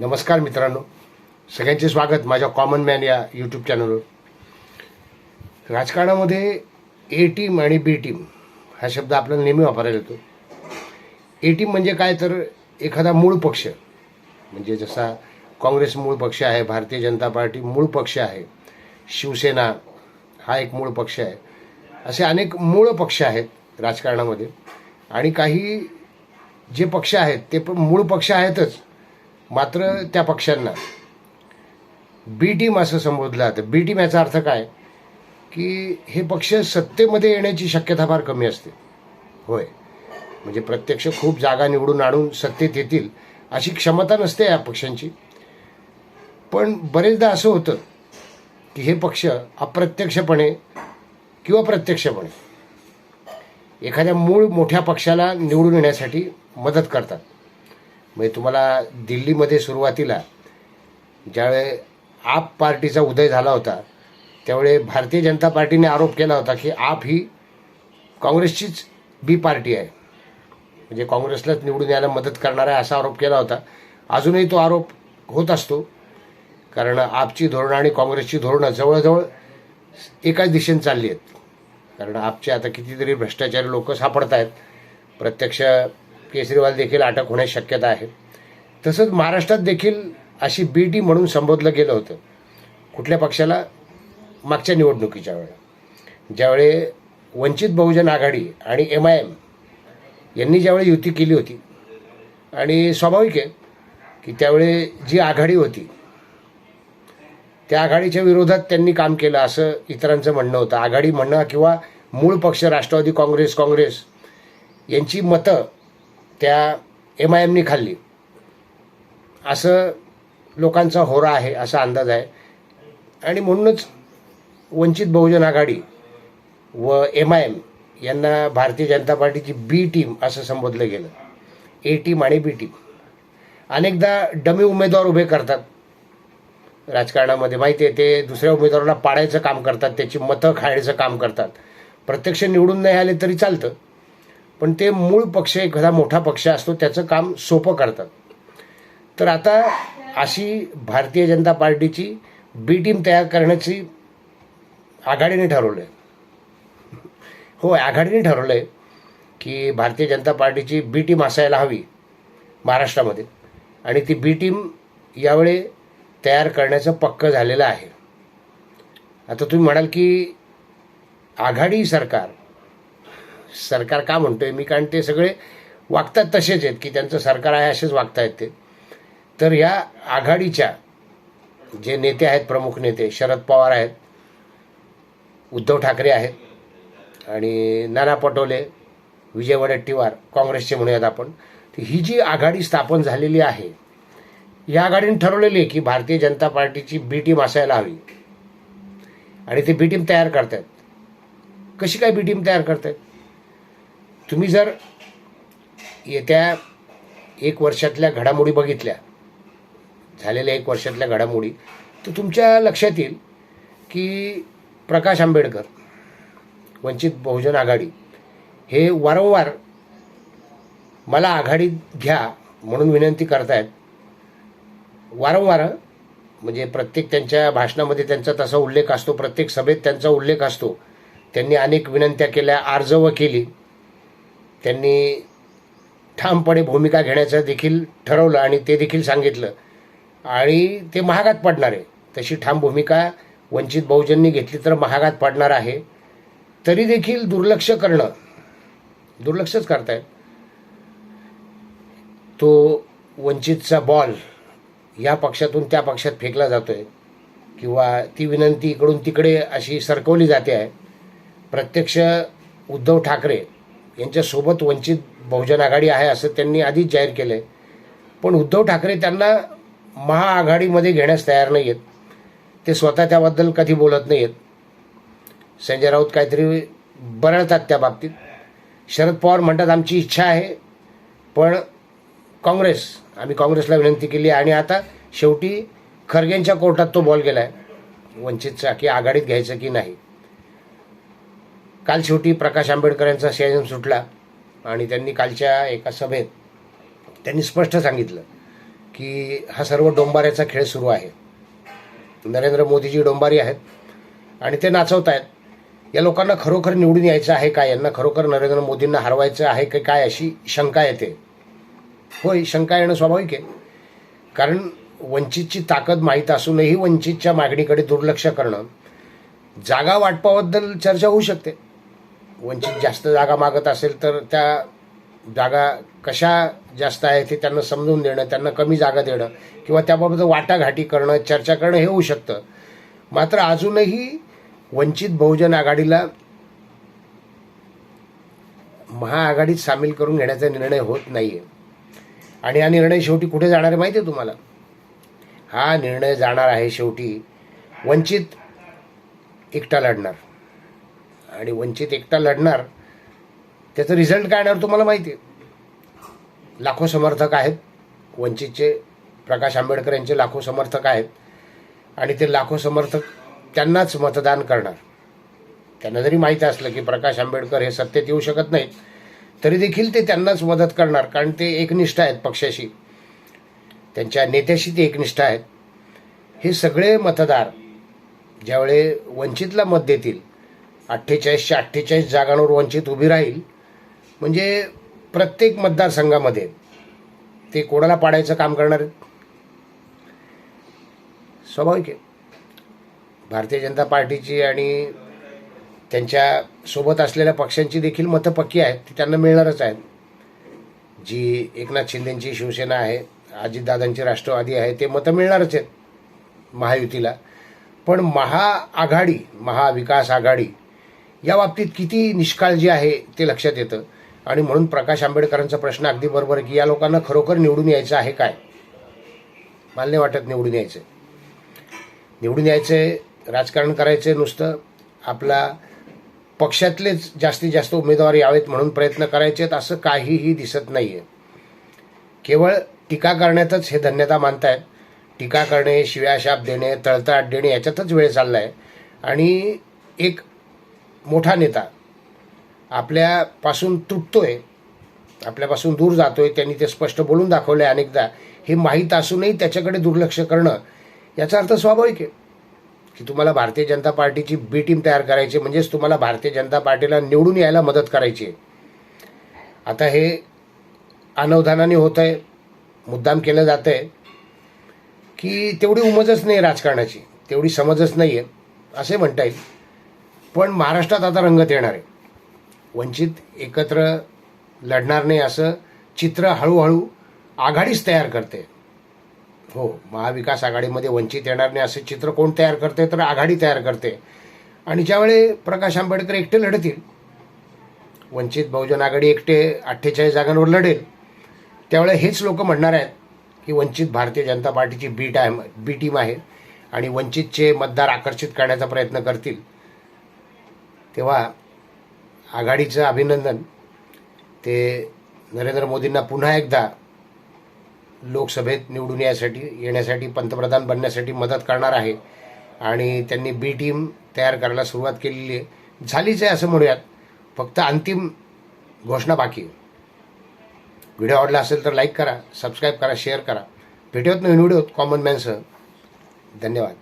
नमस्कार मित्रांनो. सगळ्यांचे स्वागत माझ्या कॉमन मॅन या यूट्यूब चॅनलवर राजकारणामध्ये ए टीम आणि बी टीम हा शब्द आपल्याला नेहमी वापरायला येतो. ए टीम म्हणजे काय तर एखादा मूळ पक्ष. म्हणजे जसा काँग्रेस मूळ पक्ष आहे भारतीय जनता पार्टी मूळ पक्ष आहे शिवसेना हा एक मूळ पक्ष आहे. असे अनेक मूळ पक्ष आहेत राजकारणामध्ये. आणि काही जे पक्ष आहेत ते पण मूळ पक्ष आहेतच. मात्र त्या पक्षांना बी टीम असं संबोधलं जातं. बी टीम याचा अर्थ काय? की हे पक्ष सत्तेमध्ये येण्याची शक्यता फार कमी असते. होय. म्हणजे प्रत्यक्ष खूप जागा निवडून आणून सत्तेत येतील अशी क्षमता नसते या पक्षांची पण बरेचदा असं होतं की हे पक्ष अप्रत्यक्षपणे किंवा प्रत्यक्षपणे एखाद्या मूळ मोठ्या पक्षाला निवडून येण्यासाठी मदत करतात. म्हणजे तुम्हाला दिल्लीमध्ये सुरुवातीला ज्यावेळे आप पार्टीचा उदय झाला होता त्यावेळे भारतीय जनता पार्टीने आरोप केला होता की आप ही काँग्रेसचीच बी पार्टी आहे. म्हणजे काँग्रेसलाच निवडून यायला मदत करणार आहे असा आरोप केला होता. अजूनही तो आरोप होत असतो. कारण आपची धोरणं आणि काँग्रेसची धोरणं जवळजवळ एकाच दिशेने चालली आहेत. कारण आपचे आता कितीतरी भ्रष्टाचारी लोक सापडत आहेत प्रत्यक्ष केजरीवाल देखील अटक होण्याची शक्यता आहे. तसंच महाराष्ट्रात देखील अशी बी टी म्हणून संबोधलं गेलं होतं. कुठल्या पक्षाला? मागच्या निवडणुकीच्या वेळेला. ज्यावेळी वंचित बहुजन आघाडी आणि एम आय एम यांनी ज्यावेळी युती केली होती आणि स्वाभाविक आहे की त्यावेळी जी आघाडी होती त्या आघाडीच्या विरोधात त्यांनी काम केलं असं इतरांचं म्हणणं होतं. आघाडी म्हणणं किंवा मूळ पक्ष राष्ट्रवादी काँग्रेस काँग्रेस यांची मतं त्या एम आय एमनी खाल्ली. असं लोकांचा होरा आहे असा अंदाज आहे. आणि म्हणूनच वंचित बहुजन आघाडी व एम आय एम यांना भारतीय जनता पार्टीची बी टीम असं संबोधलं गेलं. ए टीम आणि बी टीम अनेकदा डमी उमेदवार उभे करतात. राजकारणामध्ये माहिती आहे ते दुसऱ्या उमेदवाराला पाडायचं काम करतात त्याची मतं खाण्याचं काम करतात. प्रत्यक्ष निवडून नाही आले तरी चालतं. पण ते मूळ पक्ष एखादा मोठा पक्ष असतो त्याचं काम सोपं करतात. तर आता अशी भारतीय जनता पार्टीची बी टीम तयार करण्याची आघाडीने ठरवलं आहे होय आघाडीने ठरवलं आहे की भारतीय जनता पार्टीची बी टीम असायला हवी महाराष्ट्रामध्ये. आणि ती बी टीम यावेळी तयार करण्याचं पक्क झालेलं आहे. आता तुम्ही म्हणाल की आघाडी सरकार सरकार का म्हणतोय? मी कारण ते सगळे वागतात तसेच आहेत की त्यांचं सरकार आहे असेच वागतायत ते. तर या आघाडीच्या जे नेते आहेत प्रमुख नेते शरद पवार आहेत उद्धव ठाकरे आहेत आणि नाना पटोले विजय वडेट्टीवार काँग्रेसचे म्हणूयात आपण तर ही जी आघाडी स्थापन झालेली आहे या आघाडीने ठरवलेली आहे की भारतीय जनता पार्टीची बी टीम असायला हवी. आणि ती बी टीम तयार करतायत. कशी काय बी टीम तयार करतायत? तुम्ही जर येत्या एक वर्षातल्या घडामोडी बघितल्या झालेल्या एक वर्षातल्या घडामोडी तर तुमच्या लक्षात येईल की प्रकाश आंबेडकर वंचित बहुजन आघाडी हे वारंवार मला आघाडीत घ्या म्हणून विनंती करतायत. वारंवार म्हणजे प्रत्येक त्यांच्या भाषणामध्ये त्यांचा तसा उल्लेख असतो प्रत्येक सभेत त्यांचा उल्लेख असतो. त्यांनी अनेक विनंत्या केल्या अर्जव केली. त्यांनी ठामपणे भूमिका घेण्याचं देखील ठरवलं आणि ते देखील सांगितलं. आणि ते महागात पडणार आहे. तशी ठाम भूमिका वंचित बहुजननी घेतली तर महागात पडणार आहे. तरी देखील दुर्लक्ष करणं दुर्लक्षच करतायत. तो वंचितचा बॉल या पक्षातून त्या पक्षात फेकला जातो आहे किंवा ती विनंती इकडून तिकडे अशी सरकवली जाते आहे. प्रत्यक्ष उद्धव ठाकरे यांच्यासोबत वंचित बहुजन आघाडी आहे असं त्यांनी आधीच जाहीर केलं आहे पण उद्धव ठाकरे त्यांना महाआघाडीमध्ये घेण्यास तयार नाही आहेत ते स्वतः त्याबद्दल कधी बोलत नाही आहेत संजय राऊत काहीतरी बरळतात त्या बाबतीत. शरद पवार म्हणतात आमची इच्छा आहे पण काँग्रेस आम्ही काँग्रेसला विनंती केली आणि आता शेवटी खरगेंच्या कोर्टात तो बॉल गेला आहे वंचितचा की आघाडीत घ्यायचं की नाही? काल शेवटी प्रकाश आंबेडकर यांचा संयम सुटला आणि त्यांनी कालच्या एका सभेत त्यांनी स्पष्ट सांगितलं की हा सर्व डोंबाऱ्याचा खेळ सुरू आहे. नरेंद्र मोदीजी डोंबारी आहेत आणि ते नाचवत आहेत या लोकांना खरोखर निवडून यायचं आहे काय यांना खरोखर नरेंद्र मोदींना हरवायचं आहे की काय अशी शंका येते? होय शंका येणं स्वाभाविक आहे. कारण वंचितची ताकद माहीत असूनही वंचितच्या मागणीकडे दुर्लक्ष करणं जागा वाटपाबद्दल चर्चा होऊ शकते. वंचित जास्त जागा मागत असेल तर त्या जागा कशा जास्त आहे ते त्यांना समजून देणं त्यांना कमी जागा देणं किंवा त्याबाबत वाटाघाटी करणं चर्चा करणं हे होऊ शकतं. मात्र अजूनही वंचित बहुजन आघाडीला महाआघाडीत सामील करून घेण्याचा निर्णय होत नाही आहे आणि हा निर्णय शेवटी कुठे जाणार आहे माहिती आहे तुम्हाला? हा निर्णय जाणार आहे शेवटी वंचित एकटा लढणार. आणि वंचित एकटा लढणार त्याचं रिझल्ट काय येणार तुम्हाला माहिती आहे. लाखो समर्थक आहेत वंचितचे प्रकाश आंबेडकर यांचे लाखो समर्थक आहेत आणि ते लाखो समर्थक त्यांनाच मतदान करणार. त्यांना जरी माहीत असलं की प्रकाश आंबेडकर हे सत्तेत येऊ शकत नाहीत तरी देखील ते त्यांनाच मदत करणार कारण ते एकनिष्ठ आहेत पक्षाशी. त्यांच्या नेत्याशी ते एकनिष्ठ आहेत. हे सगळे मतदार ज्यावेळे वंचितला मत देतील अठ्ठेचाळीसशे अठ्ठेचाळीस जागांवर वंचित उभी राहील. म्हणजे प्रत्येक मतदारसंघामध्ये ते कोणाला पाडायचं काम करणार आहेत? स्वाभाविक आहे. भारतीय जनता पार्टीची आणि त्यांच्यासोबत असलेल्या पक्षांची देखील मतं पक्की आहेत. ती त्यांना मिळणारच आहेत. जी एकनाथ शिंदेंची शिवसेना आहे अजितदादांची राष्ट्रवादी आहे ते मतं मिळणारच आहेत महायुतीला. पण महाआघाडी महाविकास आघाडी या बाबतीत किती निष्काळजी आहे ते लक्षात येतं. आणि म्हणून प्रकाश आंबेडकरांचा प्रश्न अगदी बरोबर आहे की या लोकांना खरोखर निवडून यायचं आहे काय? मान्य वाटत निवडून यायचं निवडून यायचं राजकारण करायचं नुसतं. आपला पक्षातलेच जास्तीत जास्त उमेदवार यावेत म्हणून प्रयत्न करायचे आहेत असं काहीही दिसत नाही आहे केवळ टीका करण्यातच हे धन्यता मानतायत. टीका करणे शिव्याशाप देणे तळतळाट देणे याच्यातच वेळ चालला आहे आणि एक मोठा नेता. आपल्यापासून तुटतोय आपल्यापासून दूर जातोय त्यांनी ते स्पष्ट बोलून दाखवलं आहे अनेकदा. हे माहीत असूनही त्याच्याकडे दुर्लक्ष करणं याचा अर्थ स्वाभाविक आहे. की तुम्हाला भारतीय जनता पार्टीची बी टीम तयार करायची म्हणजेच तुम्हाला भारतीय जनता पार्टीला निवडून यायला मदत करायची आहे. आता हे अनवधानाने होत आहे मुद्दाम केलं जात आहे की तेवढी उमजच नाही राजकारणाची तेवढी समजच नाही आहे असे म्हणता येईल. पण महाराष्ट्रात आता रंगत येणार आहे. वंचित एकत्र लढणार नाही असं चित्र हळूहळू आघाडीच तयार करते. हो महाविकास आघाडीमध्ये वंचित येणार नाही असं चित्र कोण तयार करते तर आघाडी तयार करते. आणि ज्यावेळी प्रकाश आंबेडकर एकटे लढतील वंचित बहुजन आघाडी एकटे अठ्ठेचाळीस जागांवर लढेल त्यावेळे हेच लोक म्हणणार आहेत की वंचित भारतीय जनता पार्टीची बी टायम बी टीम आहे आणि वंचितचे मतदार आकर्षित करण्याचा प्रयत्न करतील. तेव्हा आघाडीचं अभिनंदन. ते नरेंद्र मोदींना पुन्हा एकदा लोकसभेत निवडून यासाठी येण्यासाठी पंतप्रधान बनण्यासाठी मदत करणार आहे. आणि त्यांनी बी टीम तयार करायला सुरुवात केलेली आहे. झालीच आहे असं म्हणूयात. फक्त अंतिम घोषणा बाकी व्हिडिओ आवडला असेल तर लाईक करा सबस्क्राईब करा शेअर करा. भेटूयात नवीन व्हिडिओत कॉमन मॅनसह. धन्यवाद.